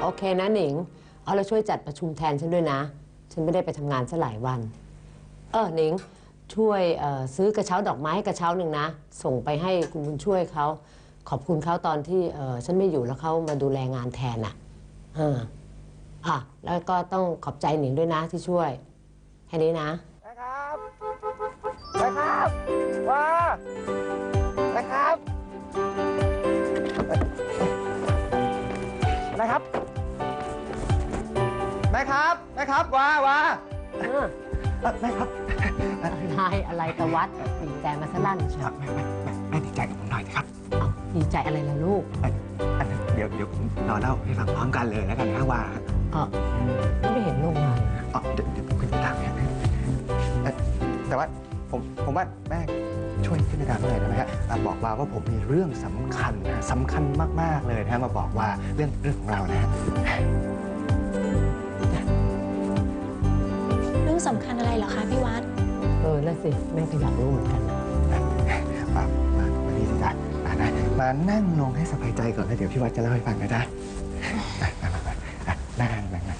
โอเคนะหนิง เอาแล้วช่วยจัดประชุมแทนฉันด้วยนะ ฉันไม่ได้ไปทำงานซะหลายวัน เออหนิง ช่วยเอ่อซื้อกระเช้าดอกไม้กระเช้าหนึ่งนะ ส่งไปให้คุณบุญช่วยเขา ขอบคุณเขาตอนที่เอ่อฉันไม่อยู่แล้วเขามาดูแลงานแทนอะเอออะ แล้วก็ต้องขอบใจหนิงด้วยนะที่ช่วย แค่นี้นะ นะครับนะครับว้า นะครับนะครับว้าว้าเออเอ่อแม่ครับนายอะไรตะวัดดีใจมาซะลั่นเชียวแม่แม่แม่แม่ดีใจกับผมหน่อยนะครับเอ้าดีใจอะไรล่ะลูกอันนั้นเดี๋ยวเดี๋ยวผมรอเล่าให้ฟังพร้อมกันเลยแล้วกันนะว่าเออไม่เห็นลงมาเลยอ๋อเดี๋ยวเดี๋ยวผมขึ้นไปตามแม่เอ่อแต่ว่าผมผมว่าแม่ช่วยขึ้นไปตามหน่อยได้ไหมฮะอะบอกว่าว่าผมมีเรื่องสำคัญนะสำคัญมากๆเลยนะฮะมาบอกว่าเรื่องเรื่องของเรานะฮะ รื่องสำคัญอะไรเหรอคะพี่วัด เออแล้วสิแม่ก็อยากรู้เหมือนกันนะมามามานี่สิจ๊ะมานะมานั่งลงให้สบายใจก่อนแล้วเดี๋ยวพี่วัดจะเล่าให้ฟังนะจ๊ะมามามามาอะนั่งนั่งนั่ง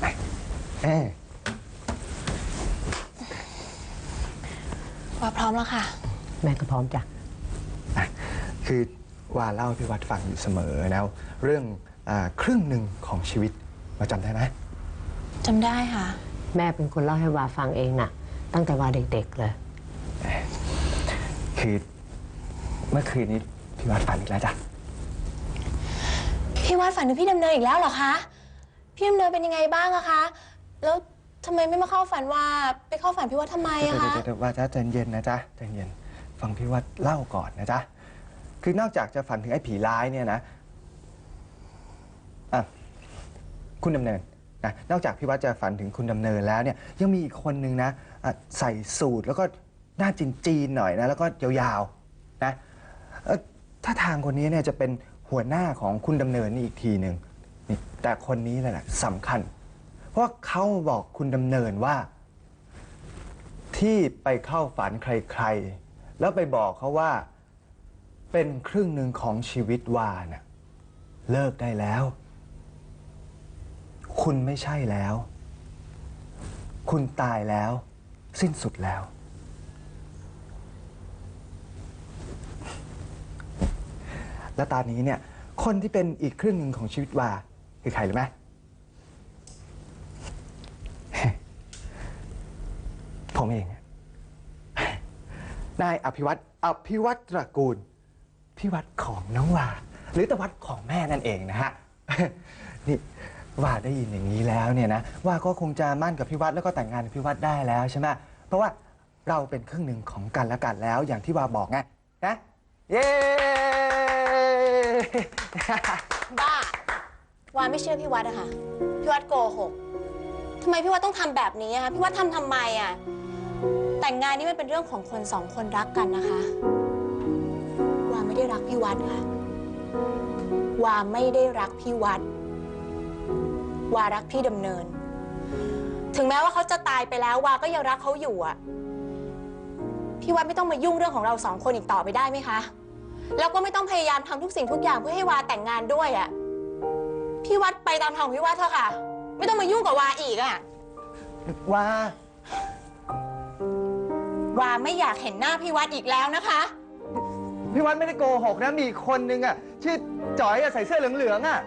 ไปเอ๊ะว่าพร้อมแล้วค่ะ แม่ก็พร้อมจ้ะอะคือว่าเล่าให้พี่วัดฟังอยู่เสมอแล้ว เรื่องอ่าครึ่งหนึ่งของชีวิตมาจำได้ไหมจำได้ค่ะ แม่เป็นคนเล่าให้วาฟังเองน่ะ ตั้งแต่วาเด็กๆเลย คือเมื่อคืนนี้พี่วัดฝันอีกแล้วจ้ะ พี่วัดฝันถึงพี่ดำเนินอีกแล้วเหรอคะ พี่ดำเนินเป็นยังไงบ้างอะคะ แล้วทำไมไม่มาเข้าฝันว่าไปเข้าฝันพี่วัดทำไมเดี๋ยอะวคะ เดี๋ยวเดี๋ยวว่าจ้ะใจเย็นนะจ๊ะใจเย็น ฟังพี่วัดเล่าก่อนนะจ๊ะ คือนอกจากจะฝันถึงไอ้ผีร้ายเนี่ยนะอะคุณดำเนิน นะนอกจากพี่วัดจะฝันถึงคุณดำเนินแล้วเนี่ยยังมีอีกคนนึงนะอะใส่สูทแล้วก็หน้าจีนๆหน่อยนะแล้วก็ยาวๆนะเอ่อถ้าทางคนนี้เนี่ยจะเป็นหัวหน้าของคุณดำเนินนี่อีกทีหนึ่งนี่แต่คนนี้แหละสำคัญ เพราะว่าเขาบอกคุณดำเนินว่า ที่ไปเข้าฝันใครๆ แล้วไปบอกเขาว่า เป็นครึ่งหนึ่งของชีวิตวาน่ะเลิกได้แล้ว คุณไม่ใช่แล้ว คุณตายแล้ว สิ้นสุดแล้ว และตอนนี้เนี่ย คนที่เป็นอีกครึ่งหนึ่งของชีวิตวาคือใครรู้ไหมผมเอง นายอภิวัตอภิวัตตระกูลพี่วัดของน้องวา หรือตะวัดของแม่นั่นเองนะฮะ นี่ ว่าได้ยินอย่างนี้แล้วเนี่ยนะว่าก็คงจะมั่นกับพี่วัดแล้วก็แต่งงานกับพี่วัดได้แล้วใช่ไหมเพราะว่าเราเป็นครึ่งหนึ่งของกันและกันแล้ว อย่างที่ว่าบอกไงนะเย้ บ้าวาไม่เชื่อพี่วัดอะค่ะ พี่วัดโกหกทำไมพี่วัดต้องทำแบบนี้อะคะพี่วัดทำทำไมอะแต่งงานนี่มันเป็นเรื่องของคนสองคนรักกันนะคะวาไม่ได้รักพี่วัดค่ะวาไม่ได้รักพี่วัด วารักพี่ดำเนิน ถึงแม้ว่าเขาจะตายไปแล้ววาก็ยังรักเขาอยู่อะพี่วัดไม่ต้องมายุ่งเรื่องของเราสองคนอีกต่อไปได้ไหมคะ แล้วก็ไม่ต้องพยายามทำทุกสิ่งทุกอย่างเพื่อให้วาแต่งงานด้วยอะ่ะพี่วัดไปตามทางของพี่วัดเถอะค่ะ ไม่ต้องมายุ่งกับวาอีกอะ่ะว่า วาไม่อยากเห็นหน้าพี่วัดอีกแล้วนะคะ พี่วัดไม่ได้โกหกนะมีอีกคนนึงอะชื่อจ๋อยอะใส่เสื้อเหลืองๆอะ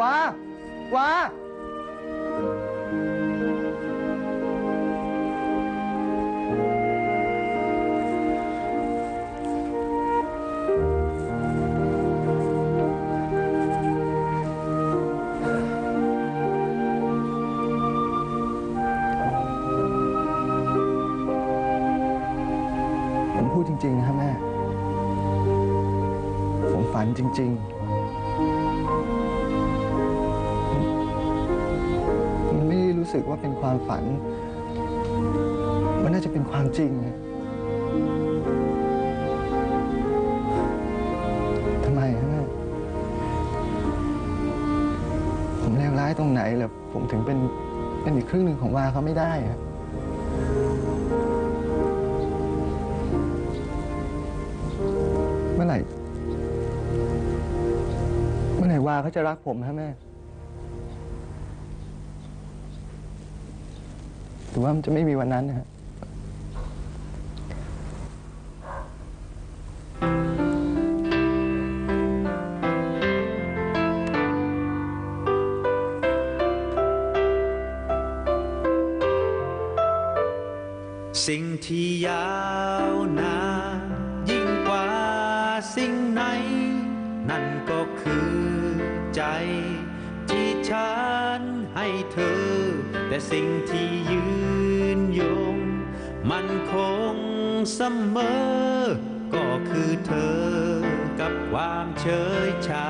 วาวาผมพูดจริงๆนะครับแม่ ผมฝันจริง ๆ้สึกว่าเป็นความฝัน มันน่าจะเป็นความจริงทำไมฮะผมเลวร้ายตรงไหนเหรอผมถึงเป็นเป็นอีกครึ่งหนึ่งของวาเขาไม่ได้อะเมื่อไหร่เมื่อไหร่วาเขาจะรักผมฮะแม่ รือว่ามันจะไม่มีวันนั้นนะฮะสิ่งที่ยาวนานยิ่งกว่าสิ่งไหน นั่นก็คือใจ ฉันให้เธอ แต่สิ่งที่ยืนยง มันคงเสมอ ก็คือเธอกับความเฉยชา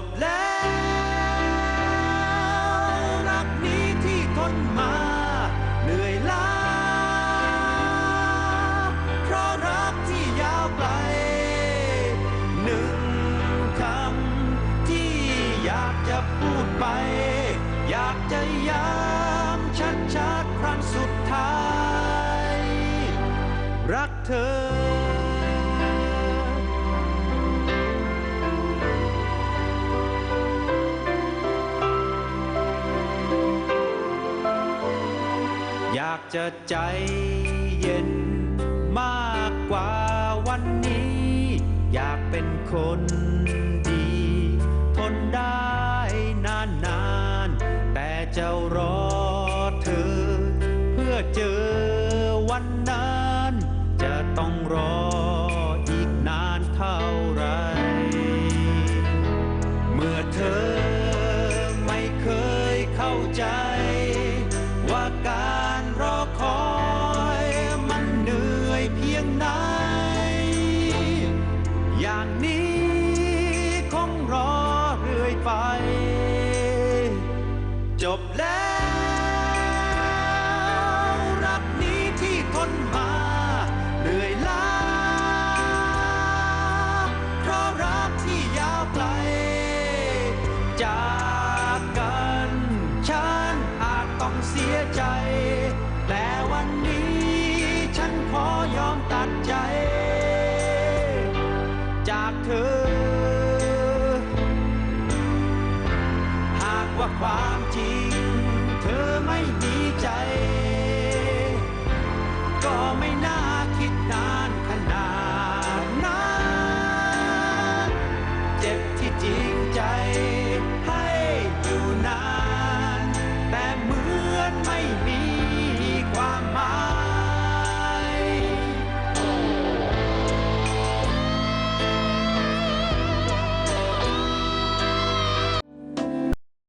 จบ จะใจเย็นมากกว่าวันนี้ อยากเป็นคนดี ทนได้นานๆ แต่เจ้า จากกัน ฉันอาจต้องเสียใจ แต่วันนี้ฉันขอยอมตัดใจ จากเธอ หากว่าความจริง เธอไม่มีใจ ก็ไม่น่า